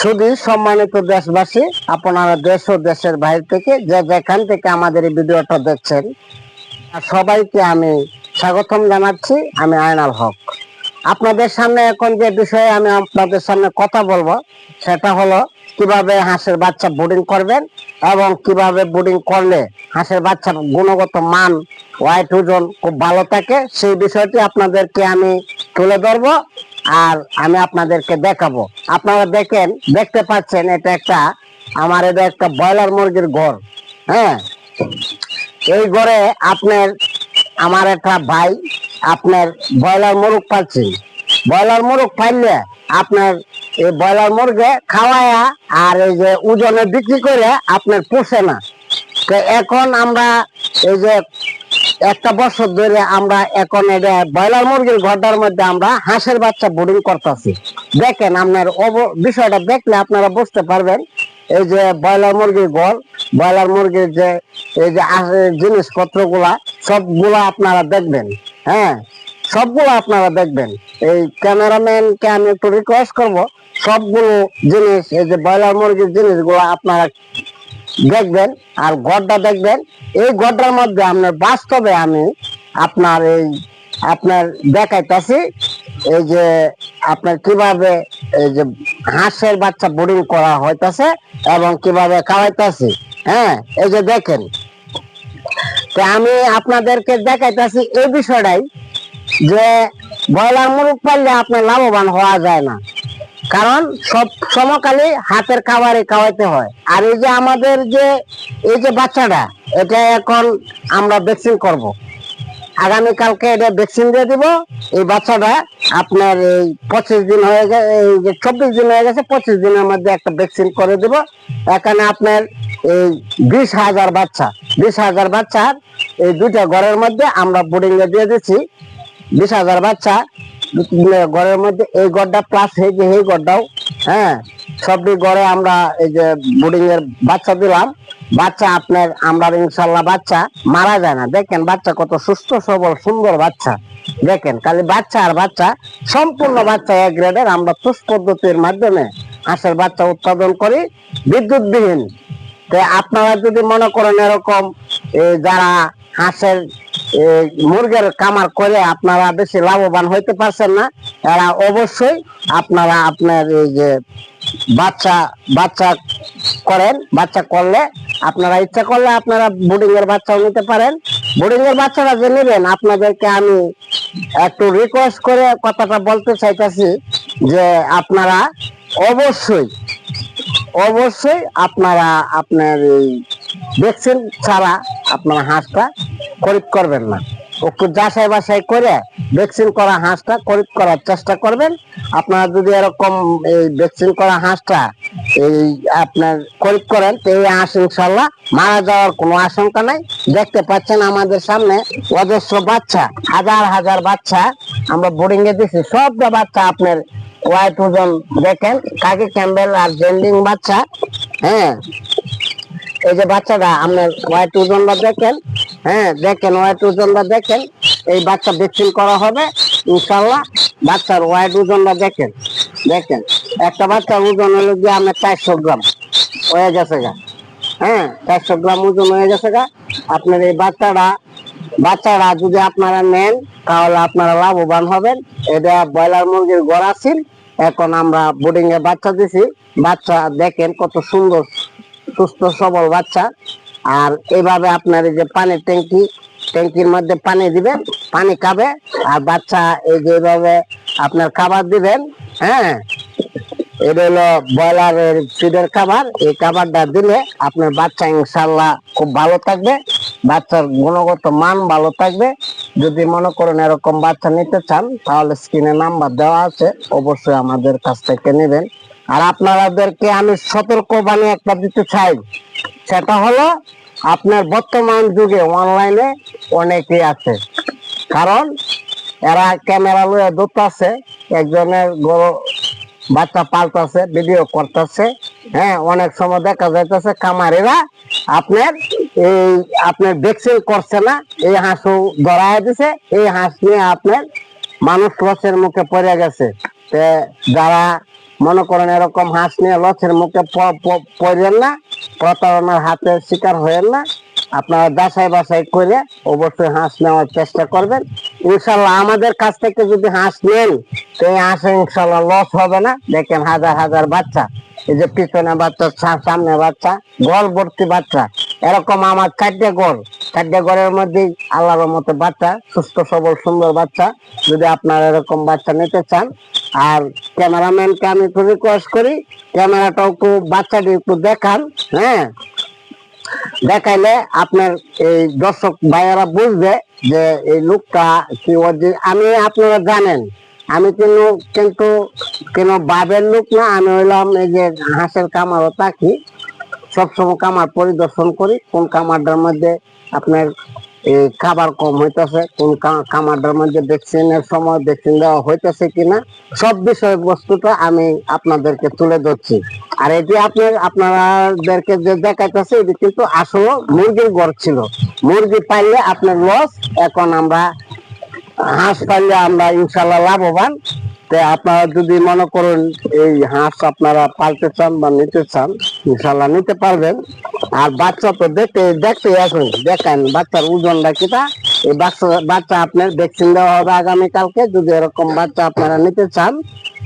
শুধু সম্মানিত দেশবাসী, আপনারা দেশ ও দেশের বাইরে থেকে যে যেখান থেকে আমাদের এই ভিডিওটা দেখছেন, সবাইকে আমি স্বাগতম জানাচ্ছি, আমি আয়নাল হক। আপনাদের সামনে এখন যে বিষয়ে আমি আপনাদের সামনে কথা বলব, সেটা হলো কীভাবে হাঁসের বাচ্চা বোর্ডিং করবেন এবং কীভাবে বোর্ডিং করলে হাঁসের বাচ্চার গুণগত মান ওয়াইট ওজন খুব ভালো থাকে, সেই বিষয়টি আপনাদেরকে আমি তুলে ধরবো। আর আমি আপনাদেরকে দেখাবো। আপনারা দেখেন, দেখতে পাচ্ছেন, এটা একটা, আমার এটা একটা ব্রয়লার মুরগির ঘর। হ্যাঁ? এই ঘরে আপনার, আমার একটা ভাই আপনার ব্রয়লার মুরগ পাচ্ছি ব্রয়লার মুরগ পাইলে আপনার এই ব্রয়লার মুরগে খাওয়ায়া আর এই যে ওজনে বিক্রি করে আপনার পোষে না। তো এখন আমরা এই যে একটা বছর ধরে আমরা এখন এটা ব্রয়লার মুরগির ঘরটার মধ্যে আমরা হাঁসের বাচ্চা বোর্ডিং করতেছি। দেখেন আপনার বিষয়টা দেখলে আপনারা বুঝতে পারবেন, এই যে ব্রয়লার মুরগির ঘর, ব্রয়লার মুরগির যে, এই যে আ- জিনিসপত্রগুলা, সবগুলা আপনারা দেখবেন হ্যাঁ? সবগুলো আপনারা দেখবেন। এই ক্যামেরাম্যানকে আমি একটু রিকোয়েস্ট করব, সবগুলো জিনিস, এই যে ব্রয়লার মুরগির জিনিসগুলো আপনারা দেখবেন, আর গড়টা দেখবেন, এই গড়টার মধ্যে আপনার বাস্তবে আমি আপনার এই আপনার দেখাইতাছি, এই যে আপনার কীভাবে এই যে হাঁসের বাচ্চা বোর্ডিং করা হইতাছে এবং কীভাবে খাওয়াইতেছি হ্যাঁ এই যে দেখেন। তো আমি আপনাদেরকে দেখাইতাছি এই বিষয়টাই যে ব্রয়লার মুরগ পাললে আপনার লাভবান হওয়া যায় না। কারণ সব সমকালে হাতের খাবারে খাওয়াইতে হয়। আর এই যে আমাদের যে, এই যে বাচ্চাটা, এটা এখন আমরা ভ্যাকসিন করব। আগামীকালকে এটা ভ্যাকসিন দিয়ে দিব। এই বাচ্চাটা আপনার এই পঁচিশ দিন হয়ে গেছে, এই যে চব্বিশ দিন হয়ে গেছে, পঁচিশ দিনের মধ্যে একটা ভ্যাকসিন করে দিব। এখানে আপনার এই বিশ হাজার বাচ্চা, বিশ হাজার বাচ্চার এই দুইটা ঘরের মধ্যে আমরা বোর্ডিং এ দিয়ে দিচ্ছি। বিশ হাজার বাচ্চা ঘরের মধ্যে এই গড়টা প্লাস এই যে এই গড়টাও হ্যাঁ? সবটি গড়ে আমরা এই যে বোর্ডিং এর বাচ্চা দিলাম। বাচ্চা আপনার আমরা ইনশাল্লাহ বাচ্চা মারা যায় না। দেখেন বাচ্চা কত সুস্থ, সবল, সুন্দর বাচ্চা। দেখেন, খালি বাচ্চা আর বাচ্চা, সম্পূর্ণ বাচ্চা এক গ্রেডের আমরা তুষ পদ্ধতির মাধ্যমে হাঁসের বাচ্চা উৎপাদন করি, বিদ্যুৎবিহীন। তো আপনারা যদি মনে করেন এরকম যারা হাঁসের মুরগের কামার করে আপনারা বেশি লাভবান হইতে পারছেন না। এরা অবশ্যই আপনারা আপনার এই যে বাচ্চা বাচ্চা করেন, বাচ্চা করলে আপনারা ইচ্ছা করলে আপনারা বোর্ডিং এর বাচ্চাও নিতে পারেন। বোর্ডিং এর বাচ্চারা যে নেবেন, আপনাদেরকে আমি একটু রিকোয়েস্ট করে কথাটা বলতে চাইতেছি যে আপনারা অবশ্যই অবশ্যই আপনারা আপনার এই ভ্যাকসিন ছাড়া আপনার হাঁসটা খরিদ করবেন না। একটু যাচাই বাছাই করে ভ্যাকসিন করা হাঁসটা খরিদ করার চেষ্টা করবেন। আপনারা যদি এরকম এই ভ্যাকসিন করা হাঁসটা এই আপনার খরিদ করেন, তো এই হাঁস ইনশাল্লাহ মারা যাওয়ার কোনো আশঙ্কা নাই। দেখতে পাচ্ছেন আমাদের সামনে অজস্র বাচ্চা, হাজার হাজার বাচ্চা আমরা বোর্ডিং এ দিচ্ছি সবটা বাচ্চা আপনার হোয়াইট ওজন দেখেন, কাকি ক্যাম্বেল আর জেন্ডিং বাচ্চা হ্যাঁ। এই যে বাচ্চাটা আপনার হোয়াইট ওজনটা দেখেন হ্যাঁ দেখেন হোয়াইট ওজনটা দেখেন, এই বাচ্চা ভ্যাকসিন করা হবে, ইনশাল্লাহ বাচ্চার হোয়াইট ওজনটা দেখেন দেখেন। একটা বাচ্চার ওজন হলো গিয়ে আপনার চারশো গ্রাম, হয়ে গেছে গা। হ্যাঁ চারশো গ্রাম ওজন হয়ে গেছে গা। আপনার এই বাচ্চারা বাচ্চারা যদি আপনারা নেন, তাহলে আপনারা লাভবান হবেন। এটা ব্রয়লার মুরগির গড় ছিল এখন আমরা বোর্ডিং এ বাচ্চা দিছি। বাচ্চা দেখেন কত সুন্দর, সুস্থ, সবল বাচ্চা। আর এইভাবে আপনার এই যে পানির ট্যাঙ্কি, ট্যাঙ্কির মধ্যে পানি দিবেন, পানি খাবে, আর বাচ্চা এই যে এইভাবে আপনার খাবার দিবেন হ্যাঁ? এটা হলো ব্রয়লারের ফিডের খাবার, এই খাবারটা দিলে আপনার বাচ্চা ইনশাল্লাহ খুব ভালো থাকবে, বাচ্চার গুণগত মান ভালো থাকবে। যদি মনে করেন এরকম বাচ্চা নিতে চান, তাহলে স্ক্রিনে নাম্বার দেওয়া আছে, অবশ্যই আমাদের কাছ থেকে নেবেন। আর আপনাদেরকে আমি সতর্ক বাণী একটা দিতে চাই। সেটা হলো, আপনার বর্তমান যুগে অনলাইনে অনেকেই আছে। কারণ, এরা ক্যামেরা লয়ে ধরতেছে, একজনের গরু বাচ্চা পালতেছে ভিডিও করতেছে। হ্যাঁ অনেক সময় দেখা যাইতেছে কামারিরা আপনার এই, আপনার ভ্যাকসিন করছে না, এই হাঁসও ধরায় দিছে, এই হাঁস নিয়ে আপনার মানুষ লসের মুখে পড়ে গেছে। যারা মনে করেন এরকম হাঁস নিয়ে লসের মুখে পড়েন না, প্রতারণার হাতে শিকার হয়েন না। আপনারা যাচাই বাছাই করে অবশ্যই হাঁস নেওয়ার চেষ্টা করবেন। ইনশাল্লাহ আমাদের কাছ থেকে যদি হাঁস নেন, তো এই হাঁসে ইনশাল্লাহ লস হবে না। দেখেন হাজার হাজার বাচ্চা। এই যে পিছনে বাচ্চা সামনে বাচ্চা, গল ভর্তি বাচ্চা। এরকম আমার চারটে গল। চারটে গড়ের মধ্যে আল্লাহর মতো বাচ্চা, সুস্থ, সবল, সুন্দর বাচ্চা। যদি আপনারা এরকম বাচ্চা নিতে চান আর ক্যামেরাম্যানকে আমি একটু রিকোয়েস্ট করি। ক্যামেরাটাও একটু বাচ্চাটি একটু দেখান হ্যাঁ? দেখাইলে আপনার এই দর্শক ভাইয়েরা বুঝবে যে এই লোকটা কি আমি, আপনারা জানেন, আমি কিন্তু কিন্তু কোনো বাবের লোক না, আমি হইলাম এই যে হাঁসের কামারও থাকি সবসময় কামার পরিদর্শন করি, কোন কামারটার মধ্যে আপনার খাবার কম হইতেছে, কোন কামারটার মধ্যে ভ্যাকসিনের সময় ভ্যাকসিন দেওয়া হইতেছে কিনা, সব বিষয় বস্তুটা আমি আপনাদেরকে তুলে ধরছি। আর এটি আপনার আপনাদেরকে যে দেখাইতেছে, এটি কিন্তু আসলে মুরগির ঘর ছিল। মুরগি পাইলে আপনার লস এখন আমরা, হাঁস পাইলে আমরা ইনশাল্লাহ লাভবান। তো আপনারা যদি মনে করেন এই হাঁস আপনারা পালতে চান বা নিতে চান, ইনশাল্লাহ নিতে পারবেন। আর বাচ্চা তো দেখতে দেখতে এখন দেখেন বাচ্চার ওজনটা কিটা এই বাচ্চা বাচ্চা আপনার ভ্যাকসিন দেওয়া হবে আগামীকালকে, যদি এরকম বাচ্চা আপনারা নিতে চান,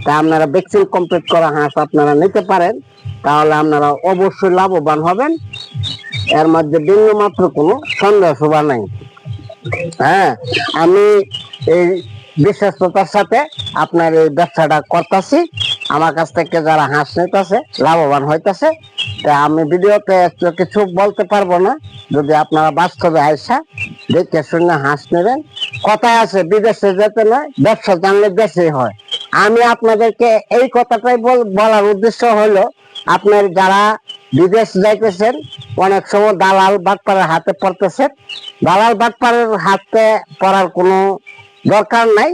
তা আপনারা ভ্যাকসিন কমপ্লিট করা হাঁস আপনারা নিতে পারেন। তাহলে আপনারা অবশ্যই লাভবান হবেন। এর মধ্যে বিন্দু মাত্র কোনো সন্দেহ শোভা নাই। হ্যাঁ আমি এই বিশ্বস্ততার সাথে আপনার এই ব্যবসাটা করতেছি। আমার কাছ থেকে যারা হাঁস নিতেছে, লাভবান হইতেছে, তা আমি ভিডিওতে কিছু বলতে পারব না। যদি আপনারা বাস্তবে আইসা দেখে শুনে হাঁস নেবেন। কথায় আছে, বিদেশে যেতে নয়, ব্যবসা জানলে দেশেই হয়। আমি আপনাদেরকে এই কথাটাই বল- বলার উদ্দেশ্য হলো, আপনার যারা বিদেশ যাইতেছেন, অনেক সময় দালাল বাটপাড়ের হাতে পড়তেছেন। দালাল বাটপাড়ের হাতে পড়ার কোনো দরকার নাই